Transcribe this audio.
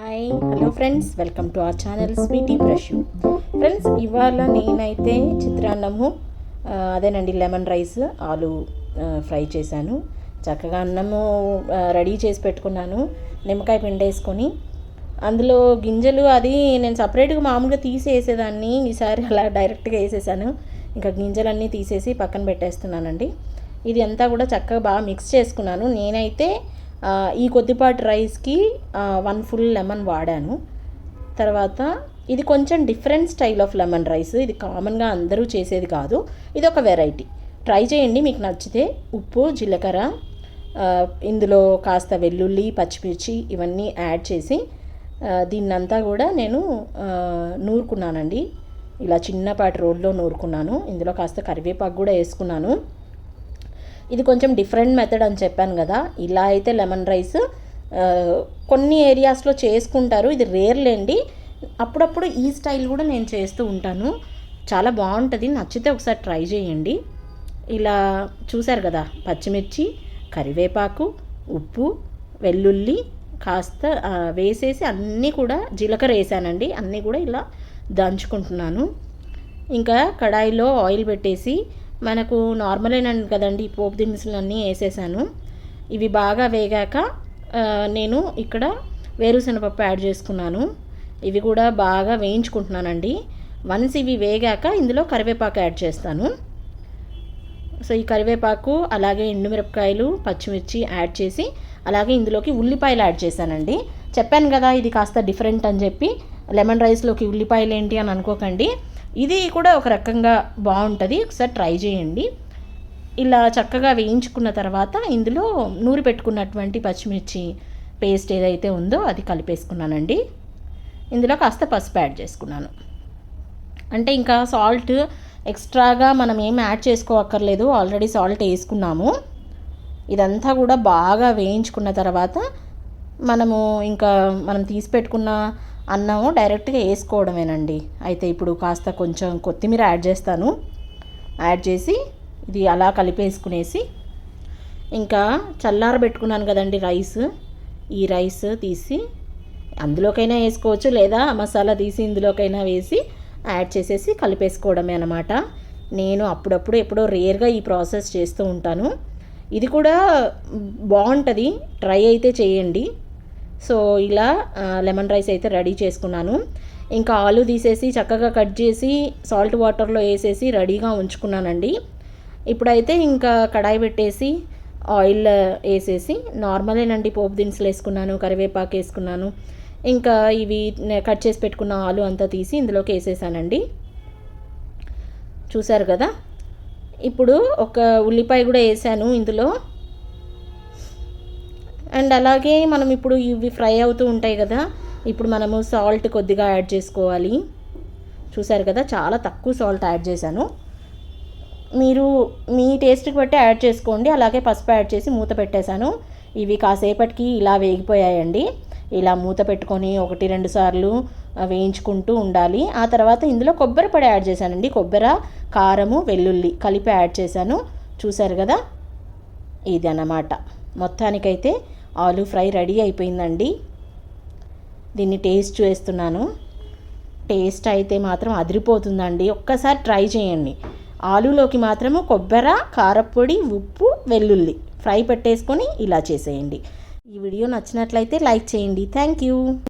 Hi hello friends welcome to our channel Sweety Brush friends ఇవాళ నేనైతే చిత్రాన్నము అదేనండి lemon rice ఆలు ఫ్రై చేశాను. చక్కగా అన్నము రెడీ చేసి పెట్టుకున్నాను. నిమ్మకాయ పిండేసుకొని అందులో గింజలు అది నేను సపరేట్గా మామూలుగా తీసి వేసేదాన్ని ఈసారి అలా డైరెక్ట్గా వేసేసాను. ఇంకా గింజలన్నీ తీసేసి పక్కన పెట్టేస్తున్నానండి. ఇది అంతా కూడా చక్కగా బాగా మిక్స్ చేసుకున్నాను. నేనైతే ఈ కొద్దిపాటి రైస్కి వన్ ఫుల్ లెమన్ వాడాను. తర్వాత ఇది కొంచెం different style of lemon rice ఇది కామన్గా అందరూ చేసేది కాదు. ఇది ఒక వెరైటీ ట్రై చేయండి మీకు నచ్చితే ఉప్పు జీలకర్ర ఇందులో కాస్త వెల్లుల్లి పచ్చిమిర్చి ఇవన్నీ యాడ్ చేసి దీన్నంతా కూడా నేను నూరుకున్నానండి. ఇలా చిన్నపాటి రోడ్లో నూరుకున్నాను. ఇందులో కాస్త కరివేపాకు కూడా వేసుకున్నాను. ఇది కొంచెం డిఫరెంట్ మెథడ్ అని చెప్పాను కదా. ఇలా అయితే లెమన్ రైస్ కొన్ని ఏరియాస్లో చేసుకుంటారు. ఇది రేర్లేండి అప్పుడప్పుడు ఈ స్టైల్ కూడా నేను చేస్తూ ఉంటాను. చాలా బాగుంటుంది. నచ్చితే ఒకసారి ట్రై చేయండి. ఇలా చూశారు కదా పచ్చిమిర్చి కరివేపాకు ఉప్పు వెల్లుల్లి కాస్త వేసేసి అన్నీ కూడా జీలకర్ర వేసానండి. అన్నీ కూడా ఇలా దంచుకుంటున్నాను. ఇంకా కడాయిలో ఆయిల్ పెట్టేసి మనకు నార్మలేనండి కదండి పోపు దినుసులు అన్నీ వేసేసాను. ఇవి బాగా వేగాక నేను ఇక్కడ వేరుశనగపప్పు యాడ్ చేసుకున్నాను. ఇవి కూడా బాగా వేయించుకుంటున్నానండి. వన్స్ ఇవి వేగాక ఇందులో కరివేపాకు యాడ్ చేస్తాను. సో ఈ కరివేపాకు అలాగే ఎండుమిరపకాయలు పచ్చిమిర్చి యాడ్ చేసి అలాగే ఇందులోకి ఉల్లిపాయలు యాడ్ చేశానండి. చెప్పాను కదా ఇది కాస్త డిఫరెంట్ అని చెప్పి లెమన్ రైస్లోకి ఉల్లిపాయలు ఏంటి అని అనుకోకండి. ఇది కూడా ఒక రకంగా బాగుంటుంది. ఒకసారి ట్రై చేయండి. ఇలా చక్కగా వేయించుకున్న తర్వాత ఇందులో నూరి పెట్టుకున్నటువంటి పచ్చిమిర్చి పేస్ట్ ఏదైతే ఉందో అది కలిపేసుకున్నానండి. ఇందులో కాస్త పసుపు యాడ్ చేసుకున్నాను. అంటే ఇంకా సాల్ట్ ఎక్స్ట్రాగా మనం ఏం యాడ్ చేసుకోవక్కర్లేదు ఆల్రెడీ సాల్ట్ వేసుకున్నాము. ఇదంతా కూడా బాగా వేయించుకున్న తర్వాత మనము ఇంకా మనం తీసి పెట్టుకున్న అన్నము డైరెక్ట్గా వేసుకోవడమేనండి. అయితే ఇప్పుడు కాస్త కొంచెం కొత్తిమీర యాడ్ చేస్తాను. యాడ్ చేసి ఇది అలా కలిపేసుకునేసి ఇంకా చల్లారబెట్టుకున్నాను కదండి రైస్. ఈ రైస్ తీసి అందులోకైనా వేసుకోవచ్చు లేదా మసాలా తీసి ఇందులోకైనా వేసి యాడ్ చేసేసి కలిపేసుకోవడమే అనమాట నేను అప్పుడప్పుడు ఎప్పుడో రేర్గా ఈ ప్రాసెస్ చేస్తూ ఉంటాను. ఇది కూడా బాగుంటుంది. ట్రై అయితే చేయండి. సో ఇలా లెమన్ రైస్ అయితే రెడీ చేసుకున్నాను. ఇంకా ఆలు తీసేసి చక్కగా కట్ చేసి సాల్ట్ వాటర్లో వేసేసి రెడీగా ఉంచుకున్నానండి. ఇప్పుడైతే ఇంకా కడాయి పెట్టేసి ఆయిల్ వేసేసి నార్మలేనండి పోపు దినుసులు వేసుకున్నాను కరివేపాకు వేసుకున్నాను. ఇంకా ఇవి కట్ చేసి పెట్టుకున్న ఆలు అంతా తీసి ఇందులోకి వేసేసానండి. చూసారు కదా? ఇప్పుడు ఒక ఉల్లిపాయ కూడా వేసాను ఇందులో. అండ్ అలాగే మనం ఇప్పుడు ఇవి ఫ్రై అవుతూ ఉంటాయి కదా ఇప్పుడు మనము సాల్ట్ కొద్దిగా యాడ్ చేసుకోవాలి. చూసారు కదా చాలా తక్కువ సాల్ట్ యాడ్ చేశాను. మీరు మీ టేస్ట్కి బట్టి యాడ్ చేసుకోండి అలాగే పసుపు యాడ్ చేసి మూత పెట్టేశాను. ఇవి కాసేపటికి ఇలా వేగిపోయాయండి. ఇలా మూత పెట్టుకొని ఒకటి రెండు సార్లు వేయించుకుంటూ ఉండాలి. ఆ తర్వాత ఇందులో కొబ్బరి పొడి యాడ్ చేశానండి. కొబ్బరి కారము వెల్లుల్లి కలిపి యాడ్ చేశాను. చూసారు కదా? ఇది అన్నమాట మొత్తానికైతే ఆలు ఫ్రై రెడీ అయిపోయిందండి. దీన్ని టేస్ట్ చేస్తున్నాను. టేస్ట్ అయితే మాత్రం అదిరిపోతుందండి. ఒక్కసారి ట్రై చేయండి. ఆలులోకి మాత్రము కొబ్బరి కారపొడి ఉప్పు వెల్లుల్లి ఫ్రై పెట్టేసుకొని ఇలా చేసేయండి. ఈ వీడియో నచ్చినట్లయితే లైక్ చేయండి. Thank you.